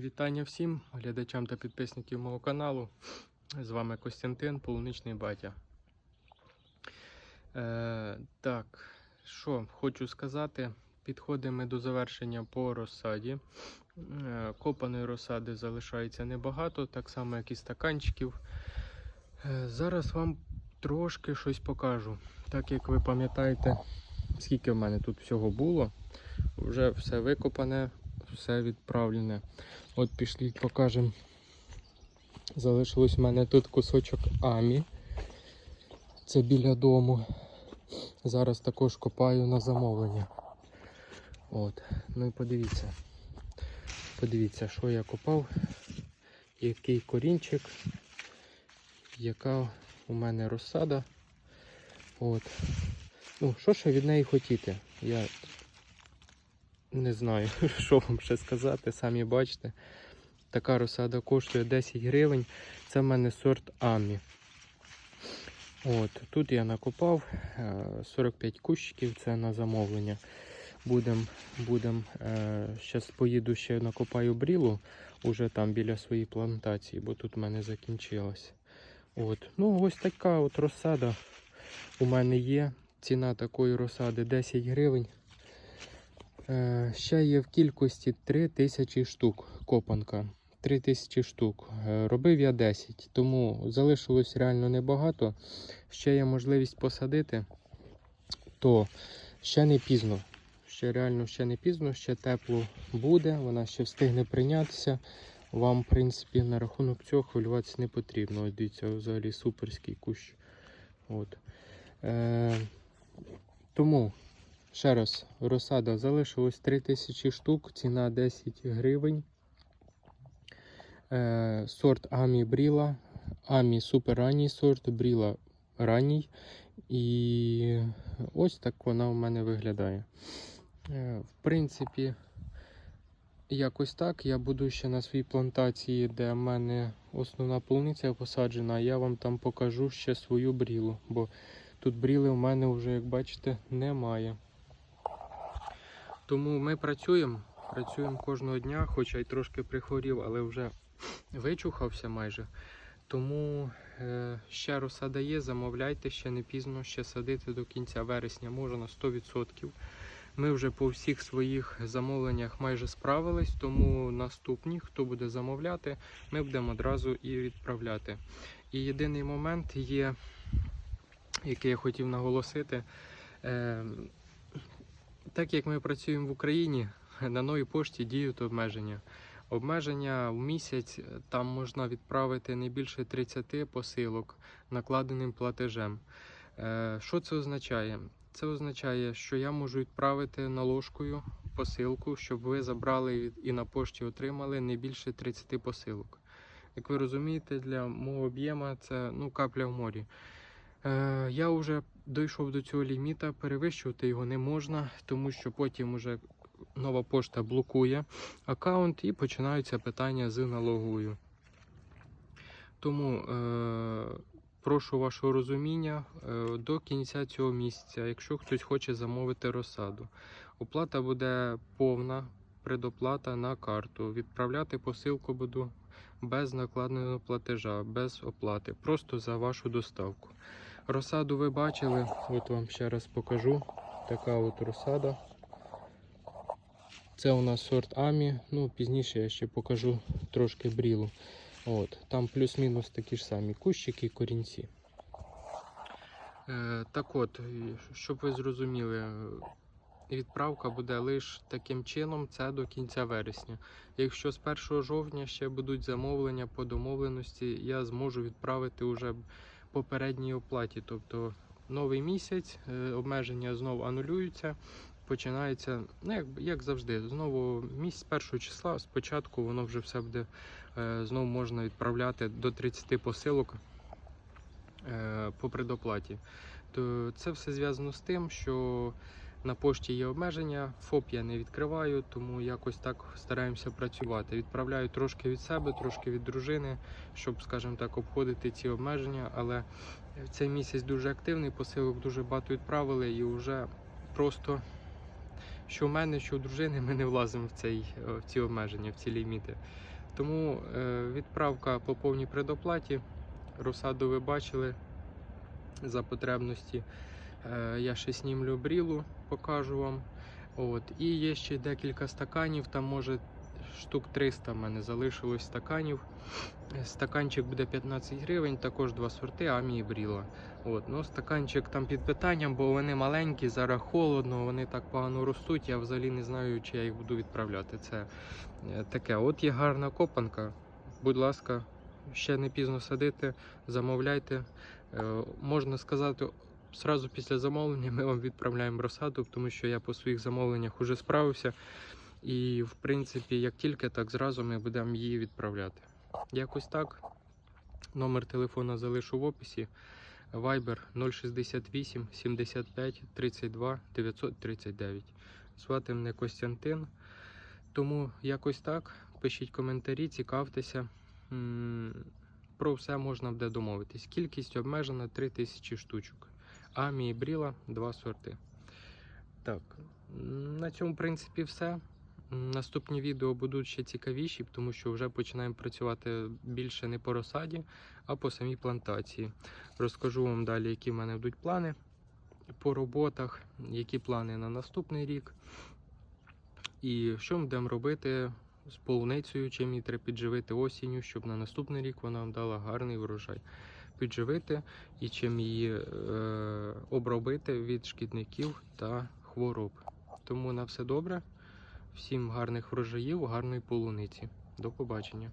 Вітання всім глядачам та підписників мого каналу. З вами Костянтин, полуничний батя. Е, так, що хочу сказати, підходимо до завершення по розсаді. Е, копаної розсади залишається небагато, так само як і стаканчиків. Е, зараз вам трошки щось покажу. Так як ви пам'ятаєте, скільки в мене тут всього було, вже все викопане, все відправлене. От пішли, покажемо. Залишилось в мене тут кусочок амі. Це біля дому. Зараз також копаю на замовлення. От. Ну і подивіться. Подивіться, що я копав, який корінчик, яка у мене розсада. От. Ну, що ще від неї хотіти? Я не знаю, що вам ще сказати, самі бачите. Така розсада коштує 10 гривень. Це в мене сорт Амі. От, Тут я накопав е, 45 кущиків, це на замовлення. Будем, будем, е, Зараз поїду ще накопаю брілу, уже там біля своєї плантації, бо тут в мене закінчилось. От. Ну, ось така от розсада у мене є. Ціна такої розсади 10 гривень. Е, Ще є в кількості 3000 штук копанка. 3000 штук. Е, Робив я 10, тому залишилось реально небагато. Ще є можливість посадити, то ще не пізно. Ще реально ще не пізно, ще тепло буде, вона ще встигне прийнятися. Вам, в принципі, на рахунок цього хвилюватися не потрібно. Ось дивіться, взагалі суперський кущ. От. Е, тому Ще раз, розсада залишилось 3000 штук, ціна 10 гривень. Е, сорт Амі Бріла. Амі супер ранній сорт, Бріла ранній. І ось так вона у мене виглядає. Е, в принципі, якось так. Я буду ще на своїй плантації, де в мене основна полуниця посаджена. Я вам там покажу ще свою брілу, бо тут бріли у мене вже, як бачите, немає. Тому ми працюємо, працюємо кожного дня, хоча й трошки прихворів, але вже вичухався майже. Тому е, ще розсада є, замовляйте, ще не пізно, ще садити до кінця вересня можна 100%. Ми вже по всіх своїх замовленнях майже справились, тому наступні, хто буде замовляти, ми будемо одразу і відправляти. І єдиний момент є, який я хотів наголосити. Е, так як ми працюємо в Україні, на новій пошті діють обмеження. Обмеження в місяць там можна відправити не більше 30 посилок накладеним платежем. Е, Що це означає? Це означає, що я можу відправити наложкою посилку, щоб ви забрали і на пошті отримали не більше 30 посилок. Як ви розумієте, для мого об'єма це ну, капля в морі. Е, я вже дійшов до цього ліміта, перевищувати його не можна, тому що потім уже нова пошта блокує аккаунт і починаються питання з налоговою. Тому е, прошу вашого розуміння е, до кінця цього місяця, якщо хтось хоче замовити розсаду, оплата буде повна, предоплата на карту. Відправляти посилку буду без накладеного платежа, без оплати, просто за вашу доставку. Розсаду ви бачили, от вам ще раз покажу. Така от розсада. Це у нас сорт Амі. Ну, пізніше я ще покажу трошки брілу. От, Там плюс-мінус такі ж самі кущики і корінці. Е, так от, щоб ви зрозуміли, відправка буде лише таким чином, це до кінця вересня. Якщо з 1 жовтня ще будуть замовлення по домовленості, я зможу відправити уже попередній оплаті. Тобто новий місяць, е, обмеження знову анулюються. Починається, ну як, як завжди, знову місяць першого числа. Спочатку воно вже все буде е, знову можна відправляти до 30 посилок е, по предоплаті. То це все зв'язано з тим, що на пошті є обмеження, ФОП я не відкриваю, тому якось так стараємося працювати. Відправляю трошки від себе, трошки від дружини, щоб, скажімо так, обходити ці обмеження. Але цей місяць дуже активний, посилок дуже багато відправили і вже просто що в мене, що у дружини, ми не влазимо в, цей, е, в ці обмеження, в ці ліміти. Тому е, відправка по повній предоплаті. Розсаду ви бачили за потребності. Е, я ще снімлю брілу, покажу вам. От. І є ще декілька стаканів, там може штук 300 в мене залишилось стаканів. Стаканчик буде 15 гривень, також два сорти, амі і бріла. От. Ну, стаканчик там під питанням, бо вони маленькі, зараз холодно, вони так погано ростуть. Я взагалі не знаю, чи я їх буду відправляти. Це е, таке. От є гарна копанка. Будь ласка, ще не пізно садити, замовляйте. Е, Можна сказати, Сразу після замовлення ми вам відправляємо розсаду, тому що я по своїх замовленнях вже справився. І, в принципі, як тільки, так зразу ми будемо її відправляти. Якось так. Номер телефона залишу в описі. Viber 068 75 32 939. Звати мене Костянтин. Тому якось так. Пишіть коментарі, цікавтеся. Про все можна буде домовитись. Кількість обмежена 3000 штучок. Амі і Бріла два сорти. Так, на цьому, в принципі, все. Наступні відео будуть ще цікавіші, тому що вже починаємо працювати більше не по розсаді, а по самій плантації. Розкажу вам далі, які в мене будуть плани по роботах, які плани на наступний рік. І що ми будемо робити з полуницею, чим її треба підживити осінню, щоб на наступний рік вона вам дала гарний врожай. Підживити і чим її е, обробити від шкідників та хвороб. Тому на все добре. Всім гарних врожаїв, гарної полуниці. До побачення.